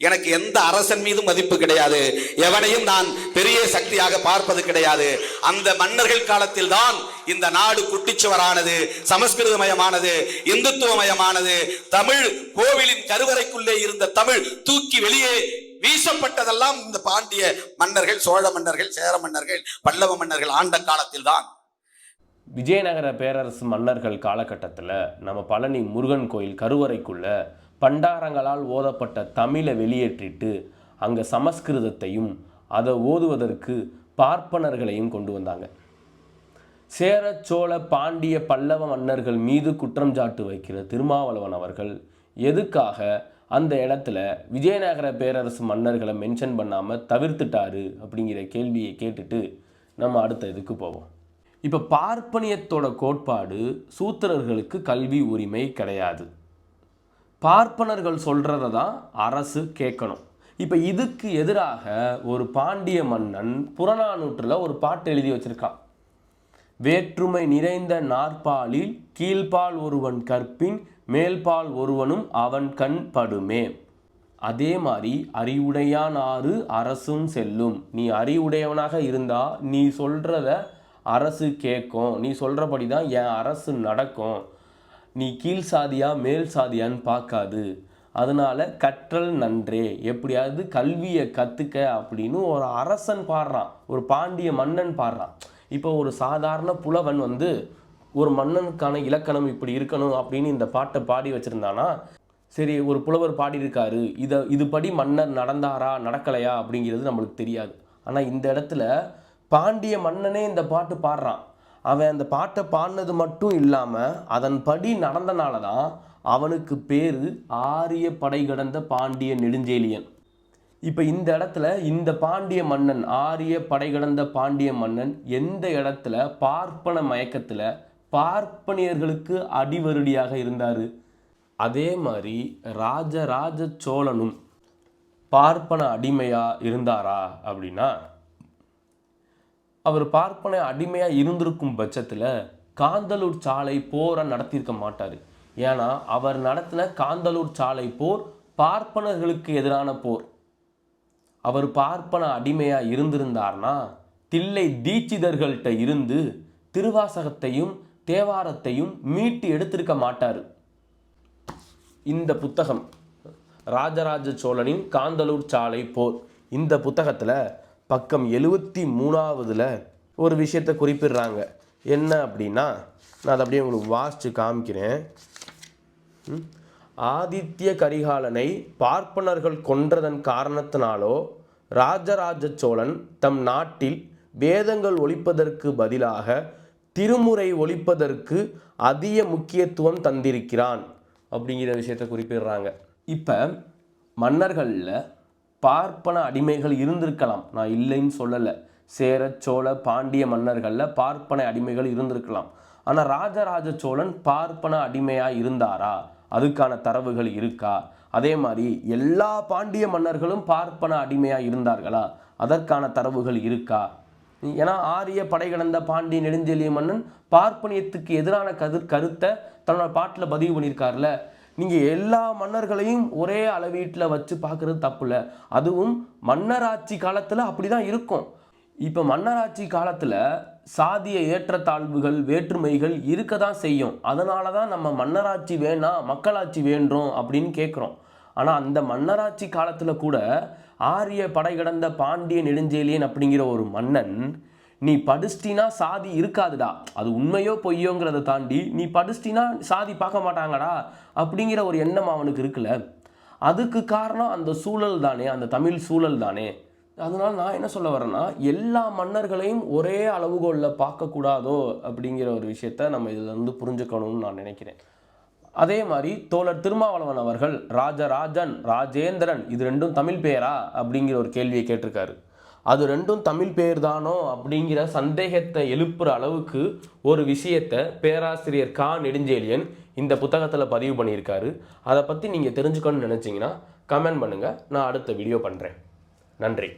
எனக்கு எந்த அரசன் மீதும் மதிப்பு கிடையாது. எவனையும் நான் பெரிய சக்தியாக பார்ப்பது கிடையாது. அந்த மன்னர்கள் காலத்தில் தான் இந்த நாடு குட்டிச்சுவரானது சமஸ்கிருதமயமானது இந்துத்துவமயமானது தமிழ் கோவிலின் கருவறைக்குள்ளே இருந்த தமிழ் தூக்கி வெளியே வீசப்பட்டதெல்லாம் இந்த பாண்டிய மன்னர்கள் சோழ மன்னர்கள் சேர மன்னர்கள் பல்லவ மன்னர்கள் ஆண்ட காலத்தில் தான். விஜயநகர பேரரசு மன்னர்கள் காலகட்டத்தில் நம்ம பழனி முருகன் கோயில் கருவறைக்குள்ள பண்டாரங்களால் ஓதப்பட்ட தமிழை வெளியேற்றிட்டு அங்கே சமஸ்கிருதத்தையும் அதை ஓதுவதற்கு பார்ப்பனர்களையும் கொண்டு வந்தாங்க. சேர சோழ பாண்டிய பல்லவ மன்னர்கள் மீது குற்றம் சாட்டு வைக்கிற திருமாவளவன் அவர்கள் எதுக்காக அந்த இடத்துல விஜயநகர பேரரசு மன்னர்களை மென்ஷன் பண்ணாமல் தவிர்த்துட்டாரு அப்படிங்கிற கேள்வியை கேட்டுட்டு நம்ம அடுத்த இதுக்கு போவோம். இப்போ பார்ப்பனியத்தோட கோட்பாடு சூத்திரர்களுக்கு கல்வி உரிமை கிடையாது. பார்ப்பனர்கள் சொல்கிறத தான் அரசு கேட்கணும். இப்போ இதுக்கு எதிராக ஒரு பாண்டிய மன்னன் புறநானூற்றில் ஒரு பாட்டு எழுதி வச்சுருக்கான். வேற்றுமை நிறைந்த நாற்பாலில் கீழ்பால் ஒருவன் கற்பின் மேல்பால் ஒருவனும் அவன் கண் படுமே. அதே மாதிரி அறிவுடையான் ஆறு அரசும் செல்லும். நீ அறிவுடையவனாக இருந்தால் நீ சொல்கிறத அரசு கேட்கும். நீ சொல்கிறபடி தான் என் அரசு நடக்கும். நீ கீழ் சாதியா மேல் சாதியான்னு பார்க்காது. அதனால் கற்றல் நன்றே. எப்படியாவது கல்வியை கற்றுக்க அப்படின்னு ஒரு அரசன் பாடுறான். ஒரு பாண்டிய மன்னன் பாடுறான். இப்போ ஒரு சாதாரண புலவன் வந்து ஒரு மன்னனுக்கான இலக்கணம் இப்படி இருக்கணும் அப்படின்னு இந்த பாட்டை பாடி வச்சுருந்தானா? சரி ஒரு புலவர் பாடியிருக்காரு. இதை இதுபடி மன்னர் நடந்தாரா நடக்கலையா அப்படிங்கிறது நம்மளுக்கு தெரியாது. ஆனால் இந்த இடத்துல பாண்டிய மன்னனே இந்த பாட்டு பாடுறான். அவன் அந்த பாட்டை பாடினது மட்டும் இல்லாமல் அதன்படி நடந்தனால தான் அவனுக்கு பேர் ஆரிய படை கடந்த பாண்டிய நெடுஞ்செழியன். இப்போ இந்த இடத்துல இந்த பாண்டிய மன்னன் ஆரிய படை கடந்த பாண்டிய மன்னன் எந்த இடத்துல பார்ப்பன மயக்கத்தில் பார்ப்பனியர்களுக்கு அடிவருடியாக இருந்தார்? அதே மாதிரி ராஜராஜ சோழனும் பார்ப்பன அடிமையாக இருந்தாரா அப்படின்னா அவர் பார்ப்பன அடிமையாக இருந்திருக்கும் பட்சத்தில் காந்தலூர் சாலை போரை நடத்தியிருக்க மாட்டார். ஏன்னா அவர் நடத்தின காந்தலூர் சாலை போர் பார்ப்பனர்களுக்கு எதிரான போர். அவர் பார்ப்பன அடிமையாக இருந்திருந்தார்னா தில்லை தீட்சிதர்கள்ட்ட இருந்து திருவாசகத்தையும் தேவாரத்தையும் மீட்டு எடுத்திருக்க மாட்டார். இந்த புத்தகம் ராஜராஜ சோழனின் காந்தலூர் சாலை போர். இந்த புத்தகத்தில் பக்கம் எழுவத்தி மூணாவதுல ஒரு விஷயத்தை குறிப்பிடுறாங்க. என்ன அப்படின்னா நான் அதை அப்படியே உங்களுக்கு வாசித்து காமிக்கிறேன். ஆதித்ய கரிகாலனை பார்ப்பனர்கள் கொன்றதன் காரணத்தினாலோ ராஜராஜ சோழன் தம் நாட்டில் வேதங்கள் ஒழிப்பதற்கு பதிலாக திருமுறை ஒழிப்பதற்கு அதிக முக்கியத்துவம் தந்திருக்கிறான் அப்படிங்கிற விஷயத்தை குறிப்பிடுறாங்க. இப்போ மன்னர்களில் பார்ப்பன அடிமைகள் இருந்திருக்கலாம். நான் இல்லைன்னு சொல்லலை. சேர சோழ பாண்டிய மன்னர்களில் பார்ப்பன அடிமைகள் இருந்திருக்கலாம். ஆனால் ராஜராஜ சோழன் பார்ப்பன அடிமையாக இருந்தாரா? அதுக்கான தரவுகள் இருக்கா? அதே மாதிரி எல்லா பாண்டிய மன்னர்களும் பார்ப்பன அடிமையாக இருந்தார்களா? அதற்கான தரவுகள் இருக்கா? ஏன்னா ஆரிய படை கடந்த பாண்டிய நெடுஞ்செழிய மன்னன் பார்ப்பனியத்துக்கு எதிரான கரு கருத்தை தன்னோட பாட்டில் பதிவு பண்ணியிருக்காருல. நீங்கள் எல்லா மன்னர்களையும் ஒரே அளவீட்டில் வச்சு பார்க்குறது தப்புல அதுவும் மன்னராட்சி காலத்தில் அப்படி தான் இருக்கும். இப்போ மன்னராட்சி காலத்தில் சாதிய ஏற்றத்தாழ்வுகள் வேற்றுமைகள் இருக்க தான் செய்யும். அதனால தான் நம்ம மன்னராட்சி வேணாம் மக்களாட்சி வேண்டும் அப்படின்னு கேட்குறோம் ஆனால் அந்த மன்னராட்சி காலத்தில் கூட ஆரிய படை கடந்த பாண்டிய நெடுஞ்செழியன் அப்படிங்கிற ஒரு மன்னன் நீ படிச்சிட்டினா சாதி இருக்காதுடா. அது உண்மையோ பொய்யோங்கிறத தாண்டி நீ படிச்சிட்டினா சாதி பார்க்க மாட்டாங்கடா அப்படிங்கிற ஒரு எண்ணம் அவனுக்கு இருக்குல்ல. அதுக்கு காரணம் அந்த சூழல் தானே அந்த தமிழ் சூழல் தானே. அதனால் நான் என்ன சொல்ல வரேன்னா எல்லா மன்னர்களையும் ஒரே அளவுகோலில் பார்க்கக்கூடாதோ அப்படிங்கிற ஒரு விஷயத்த நம்ம இதில் வந்து புரிஞ்சுக்கணும்னு நான் நினைக்கிறேன். அதே மாதிரி தோழர் திருமாவளவன் அவர்கள் ராஜராஜன் ராஜேந்திரன் இது ரெண்டும் தமிழ் பெயரா? அப்படிங்கிற ஒரு கேள்வியை கேட்டிருக்காரு. அது ரெண்டும் தமிழ் பெயர் தானோ அப்படிங்கிற சந்தேகத்தை எழுப்புற அளவுக்கு ஒரு விஷயத்தை பேராசிரியர் கா. நெடுஞ்செழியன் இந்த புத்தகத்தில் பதிவு பண்ணியிருக்காரு. அதை பற்றி நீங்கள் தெரிஞ்சுக்கணும்னு நினச்சிங்கன்னா கமெண்ட் பண்ணுங்கள் நான் அடுத்த வீடியோ பண்ணுறேன் நன்றி.